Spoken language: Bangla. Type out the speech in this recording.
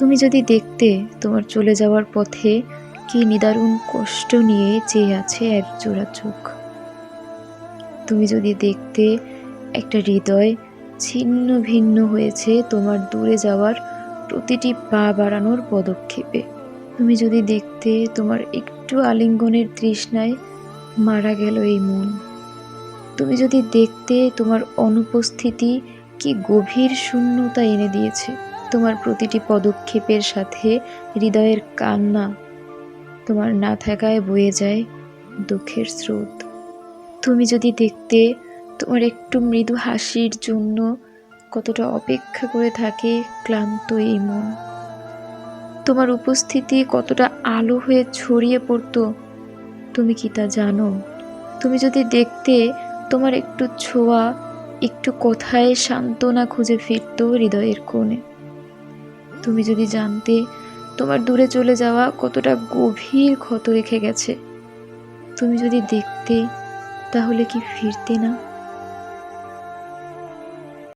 তুমি যদি দেখতে তোমার চলে যাওয়ার পথে কি নিদারুণ কষ্ট নিয়ে চেয়ে আছে এক জোড়া চোখ। তুমি যদি দেখতে একটা হৃদয় ছিন্ন ভিন্ন হয়েছে তোমার দূরে যাওয়ার প্রতিটি পা বাড়ানোর পদক্ষেপে। তুমি যদি দেখতে তোমার একটু আলিঙ্গনের তৃষ্ণায় মারা গেল এই মন। তুমি যদি দেখতে তোমার অনুপস্থিতি কি গভীর শূন্যতা এনে দিয়েছে। তোমার প্রতিটি পদক্ষেপের সাথে হৃদয়ের কান্না তোমার না থাকায় বয়ে যায় দুঃখের স্রোত। তুমি যদি দেখতে তোমার একটু মৃদু হাসির জন্য কতটা অপেক্ষা করে থাকে ক্লান্ত এই মন। তোমার উপস্থিতি কতটা আলো হয়ে ছড়িয়ে পড়তো, তুমি কি তা জানো? তুমি যদি দেখতে তোমার একটু ছোঁয়া, একটু কথায় সান্ত্বনা খুঁজে ফিরতো হৃদয়ের কোণে। তুমি যদি জানতে তোমার দূরে চলে যাওয়া কতটা গভীর ক্ষত রেখে গেছে, তুমি যদি দেখতে, তাহলে কি ফিরতে না?